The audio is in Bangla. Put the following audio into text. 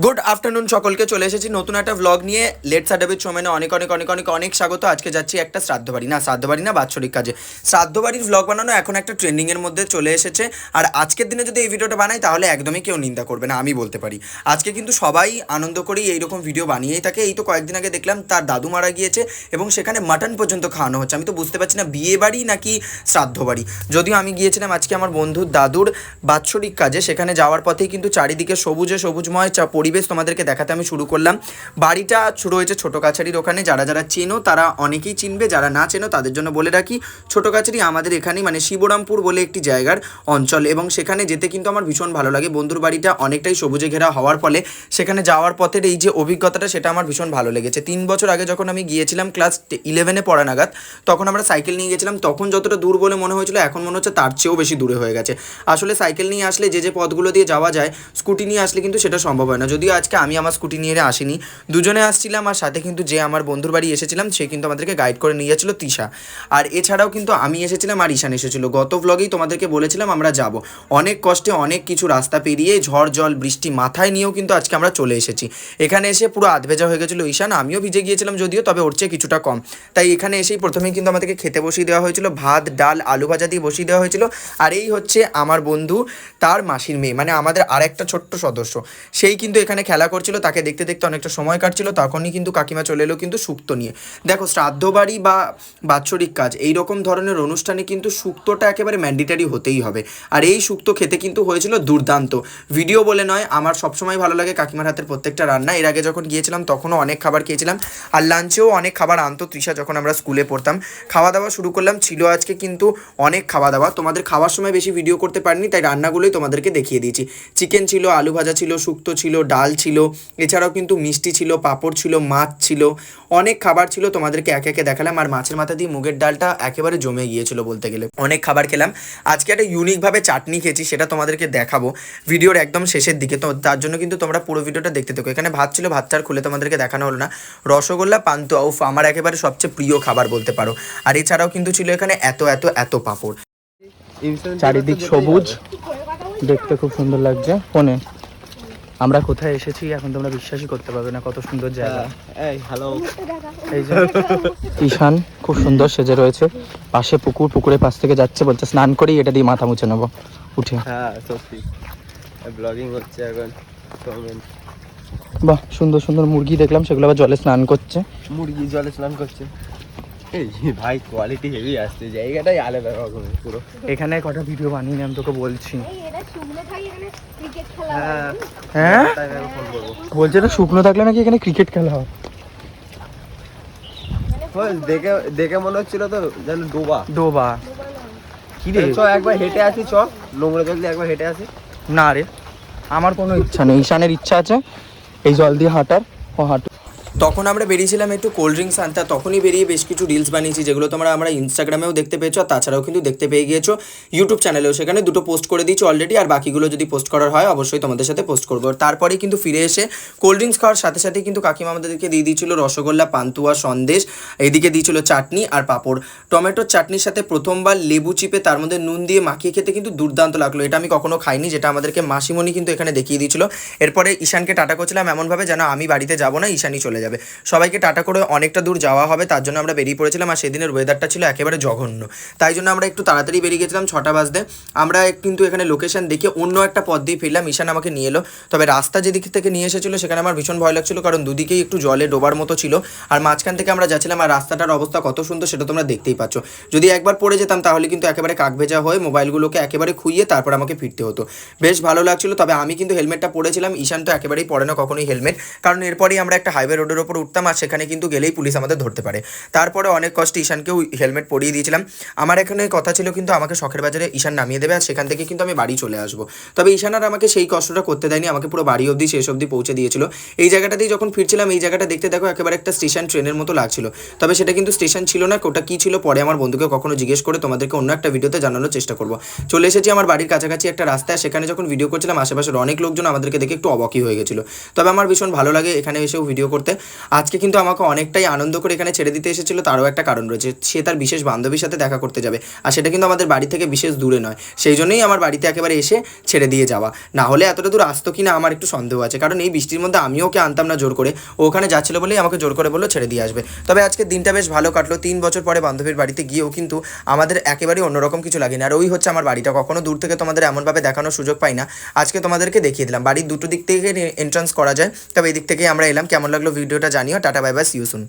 গুড আফটারনুন সকলকে, চলে এসেছি নতুন একটা ভ্লগ নিয়ে। লেট সার্টিফিকেট সোমেনে অনেক অনেক অনেক অনেক অনেক স্বাগত। আজকে যাচ্ছি একটা শ্রাদ্ধ বাড়ি। না, শ্রাদ্ধ বাড়ি না, বাৎসরিক কাজে। শ্রাদ্ধ বাড়ির ভ্লগ বানানো এখন একটা ট্রেন্ডিংয়ের মধ্যে চলে এসেছে। আর আজকের দিনে যদি এই ভিডিওটা বানাই, তাহলে একদমই কেউ নিন্দা করবে না, আমি বলতে পারি। আজকে কিন্তু সবাই আনন্দ করেই এইরকম ভিডিও বানিয়েই থাকে। এই তো কয়েকদিন আগে দেখলাম, তার দাদু মারা গিয়েছে এবং সেখানে মাটন পর্যন্ত খাওয়ানো হচ্ছে। আমি তো বুঝতে পারছি না, বিয়ে বাড়ি নাকি শ্রাদ্ধ বাড়ি? যদিও আমি গিয়েছিলাম আজকে আমার বন্ধুর দাদুর বাৎসরিক কাজে, সেখানে যাওয়ার পথেই কিন্তু চারিদিকে সবুজে সবুজময় চা- পরিবেশ তোমাদেরকে দেখাতে আমি শুরু করলাম। বাড়িটা শুরু হয়েছে ছোটো কাছারির ওখানে, যারা যারা চেনো তারা অনেকেই চিনবে, যারা না চেনো তাদের জন্য বলে রাখি, ছোটো কাছারি আমাদের এখানেই মানে শিবরামপুর বলে একটি জায়গার অঞ্চল এবং সেখানে যেতে কিন্তু আমার ভীষণ ভালো লাগে। বন্ধুর বাড়িটা অনেকটাই সবুজে ঘেরা হওয়ার ফলে সেখানে যাওয়ার পথের এই যে অভিজ্ঞতাটা সেটা আমার ভীষণ ভালো লেগেছে। তিন বছর আগে যখন আমি গিয়েছিলাম ক্লাস ইলেভেনে পড়া নাগাদ, তখন আমরা সাইকেল নিয়ে গেছিলাম, তখন যতটা দূর বলে মনে হয়েছিল এখন মনে হচ্ছে তার চেয়েও বেশি দূরে হয়ে গেছে। আসলে সাইকেল নিয়ে আসলে যে যে পথগুলো দিয়ে যাওয়া যায়, স্কুটি নিয়ে আসলে কিন্তু সেটা সম্ভব হয় না। যদিও আজকে আমি আমার স্কুটি নিয়ে আসিনি, দুজনে আসছিলাম আর সাথে কিন্তু যে আমার বন্ধুর বাড়ি এসেছিলাম, সে কিন্তু আমাদেরকে গাইড করে নিয়ে যাচ্ছিল তিশা। আর এছাড়াও কিন্তু আমি এসেছিলাম আর ঈশান এসেছিল। গত ব্লগেই তোমাদেরকে বলেছিলাম আমরা যাব। অনেক কষ্টে অনেক কিছু রাস্তা পেরিয়ে ঝড়, জল, বৃষ্টি মাথায় নিয়েও কিন্তু আজকে আমরা চলে এসেছি। এখানে এসে পুরো আধভেজা হয়ে গেছিল ঈশান, আমিও ভিজে গিয়েছিলাম যদিও, তবে ওর চেয়ে কিছুটা কম। তাই এখানে এসেই প্রথমেই কিন্তু আমাদেরকে খেতে বসিয়ে দেওয়া হয়েছিল, ভাত, ডাল, আলু ভাজা দিয়ে বসিয়ে দেওয়া হয়েছিল। আর এই হচ্ছে আমার বন্ধু, তার মাসির মেয়ে মানে আমাদের আরেকটা ছোট্ট সদস্য। সেই কিন্তু এখানে খেলা করছিল, তাকে দেখতে দেখতে অনেকটা সময় কাটছিল, তখনই কিন্তু কাকিমা চলে এলো কিন্তু সুক্ত নিয়ে। দেখো, শ্রাদ্ধ বাড়ি বা বাৎসরিক কাজ এই রকম ধরনের অনুষ্ঠানে কিন্তু শুক্তোটা একেবারে ম্যান্ডেটারি হতেই হবে। আর এই শুক্তো খেতে কিন্তু হয়েছিল দুর্দান্ত। ভিডিও বলে নয়, আমার সবসময় ভালো লাগে কাকিমার হাতের প্রত্যেকটা রান্না। এর আগে যখন গিয়েছিলাম, তখনও অনেক খাবার খেয়েছিলাম। আর লাঞ্চেও অনেক খাবার আনতো তৃষা যখন আমরা স্কুলে পড়তাম। খাওয়া দাওয়া শুরু করলাম, ছিল আজকে কিন্তু অনেক খাওয়া দাওয়া তোমাদের খাওয়ার সময় বেশি ভিডিও করতে পারিনি, তাই রান্নাগুলোই তোমাদেরকে দেখিয়ে দিয়েছি। চিকেন ছিল, আলু ভাজা ছিল শুক্তো ছিল ডাল ছিল, এছাড়াও কিন্তু মিষ্টি ছিল, পাঁপড় ছিল, মাছ ছিল, অনেক খাবার ছিল তোমাদেরকে একে একে দেখালাম। আর মাছের মাথা দিয়ে মুগের ডালটা একেবারে জমে গিয়েছিল বলতে গেলে। অনেক খাবার খেলাম। আজকে একটা ইউনিকভাবে চাটনি খেয়েছি, সেটা তোমাদেরকে দেখাবো। ভিডিওর একদম শেষের দিকে। তো তার জন্য কিন্তু তোমরা পুরো ভিডিওটা দেখতে থাকো। এখানে ভাত ছিল ভাতটা খুলে তোমাদেরকে দেখানো হলো না। রসগোল্লা, পান্তুয়া, উফ, আমার একেবারে সবচেয়ে প্রিয় খাবার বলতে পারো। আর এছাড়াও কিন্তু ছিল এখানে এত এত এত পাঁপড়। চারিদিক সবুজ। দেখতে খুব সুন্দর লাগছে। ফোনে। আমরা কোথায় এসেছি এখন তোমরা বিশ্বাসই করতে পারবে না কত সুন্দর জায়গা। এই হ্যালো এই যে ঈশান খুব সুন্দর সেজে রয়েছে। পাশে পুকুর পুকুরের পাশ থেকে যাচ্ছে বলছে স্নান করেই এটা দিয়ে মাথা মুছে নেব। উঠে। হ্যাঁ সত্যি। ব্লগিং হচ্ছে এখন বাহ সুন্দর সুন্দর মুরগি দেখলাম সেগুলো আবার জলে স্নান করছে। মুরগি জলে স্নান করছে। ভাই কোয়ালিটি হেভি আসছে জায়গাটাই আলাদা রকমের পুরো। এখানে কটা ভিডিও বানিয়ে আমি তোকে বলছি। শুকনো থাকে এখানে ক্রিকেট খেলা হয়। হ্যাঁ। হ্যাঁ? বলছে না শুকনো থাকলে নাকি এখানে ক্রিকেট খেলা হয়। ওই দেখে দেখে মনে হচ্ছিল তো যেন ডোবা। ডোবা। কি রে? চ একবার হেঁটে আসি চ নোংরা জল দিয়ে একবার হেঁটে আসি। না রে আমার কোনো ইচ্ছা নেই। ঈশানের ইচ্ছা আছে এই জল দিয়ে হাঁটার ও হাঁটু তখন আমরা বেরিয়েছিলাম একটু কোল্ড ড্রিঙ্কস আনতে তখনই বেরিয়ে বেশ কিছু রিলস বানিয়েছি, যেগুলো তোমরা আমরা ইনস্টাগ্রামেও দেখতে পেয়েছ, আর তাছাড়াও কিন্তু দেখতে পেয়ে গিয়েছো ইউটিউব চ্যানেলেও সেখানে দুটো পোস্ট করে দিয়েছি অলরেডি আর বাকিগুলো যদি পোস্ট করার হয়, অবশ্যই তোমাদের সাথে পোস্ট করব। তারপরেই কিন্তু ফিরে এসে কোল্ড ড্রিঙ্কস খাওয়ার সাথে সাথে কিন্তু কাকিমা আমাদেরকে দিয়ে দিয়েছিল রসগোল্লা, পান্তুয়া, সন্দেশ, এদিকে দিয়েছিল চাটনি আর পাঁপড়। টমেটোর চাটনির সাথে প্রথমবার লেবু চিপে তার মধ্যে নুন দিয়ে মাখিয়ে খেতে কিন্তু দুর্দান্ত লাগল। এটা আমি কখনো খাইনি, যেটা আমাদেরকে মাসিমণি কিন্তু এখানে দেখিয়ে দিয়েছিল। এরপরে ঈশানকে টাটা করছিলাম এমনভাবে যেন আমি বাড়িতে যাব না, ঈশানই চলে যাবে। সবাইকে টাটা করে অনেকটা দূর যাওয়া হবে, তার জন্য আমরা বেরিয়ে পড়েছিলাম আর সেদিনের ওয়েদারটা ছিল একেবারে জঘন্য। তাই জন্য আমরা একটু তাড়াতাড়ি বেরিয়ে গেছিলাম ছটা বাজতে। আমরা কিন্তু এখানে লোকেশন দেখে অন্য একটা পথ দিয়ে ফিরলাম, ঈশান আমাকে নিয়ে এলো। তবে রাস্তা যেদিক থেকে নিয়ে এসেছিল, সেখানে আমার ভীষণ ভয় লাগছিল, কারণ দুদিকেই একটু জলে ডোবার মতো ছিল। আর মাঝখান থেকে আমরা যাচ্ছিলাম, আর রাস্তাটার অবস্থা কত সুন্দর সেটা তোমরা দেখতেই পাচ্ছ। যদি একবার পড়ে যেতাম, তাহলে কিন্তু একেবারে কাক ভেজা হয়ে মোবাইলগুলোকে একেবারে খুইয়ে তারপর আমাকে ফিরতে হতো। বেশ ভালো লাগছিল, তবে আমি কিন্তু হেলমেটটা পরেছিলাম, ঈশান তো একেবারেই পড়ে না কখনোই হেলমেট। কারণ এরপরেই আমরা একটা হাইওয়ে রোডের ওপর উঠতাম আর সেখানে কিন্তু গেলেই পুলিশ আমাদের ধরতে পারে। তারপরে অনেক কষ্টে ঈশানকেও হেলমেট পরিয়ে দিয়েছিলাম। আমার এখানে কথা ছিল কিন্তু আমাকে শখের বাজারে ঈশান নামিয়ে দেবে আর সেখান থেকে কিন্তু আমি বাড়ি চলে আসব। তবে ঈশান আর আমাকে সেই কষ্টটা করতে দেয়নি, আমাকে পুরো বাড়ি অবধি শেষ অবধি পৌঁছে দিয়েছিল। এই জায়গাটাতেই যখন ফিরছিলাম, এই জায়গাটা দেখতে দেখো একেবারে একটা স্টেশন ট্রেনের মতো লাগছিল। তবে সেটা কিন্তু স্টেশন ছিল না, ওটা কী ছিল পরে আমার বন্ধুকে কখনো জিজ্ঞেস করে তোমাদেরকে অন্য একটা ভিডিওতে জানানোর চেষ্টা করব। চলে এসেছি আমার বাড়ির কাছাকাছি একটা রাস্তায়, সেখানে যখন ভিডিও করছিলাম, আশেপাশের অনেক লোকজন আমাদেরকে দেখে একটু অবাকই হয়ে গেছিল। তবে আমার ভীষণ ভালো লাগে এখানে এসেও ভিডিও করতে। আজকে কিন্তু আমাকে অনেকটাই আনন্দ করে এখানে ছেড়ে দিতে এসেছিল, তারও একটা কারণ রয়েছে। সে তার বিশেষ বান্ধবীর সাথে দেখা করতে যাবে। আর সেটা কিন্তু আমাদের বাড়ি থেকে বিশেষ দূরে নয়। সেই জন্যই আমার বাড়িতে একেবারে এসে ছেড়ে দিয়ে যাওয়া। না হলে এতটা দূর আসতো কি না আমার একটু সন্দেহ আছে। কারণ এই বৃষ্টির মধ্যে আমিও ওকে আনতাম না জোর করে। ও ওখানে যাচ্ছিল বলেই আমাকে জোর করে বলল ছেড়ে দিয়ে আসবে। তবে আজকে দিনটা বেশ ভালো কাটলো। তিন বছর পরে বান্ধবীর বাড়িতে গিয়েও কিন্তু আমাদের একেবারেই অন্যরকম কিছু লাগেনি। আর ওই হচ্ছে আমার বাড়িটা। কখনো দূর থেকে তোমাদের এমনভাবে দেখানোর সুযোগ পাই না। আজকে তোমাদেরকে দেখিয়ে দিলাম। বাড়ির দুটো দিক থেকে এন্ট্রান্স করা যায়। তবে এই দিক থেকেই আমরা এলাম। কেমন লাগল ভিডিওটা জানিও tata bye bye see you soon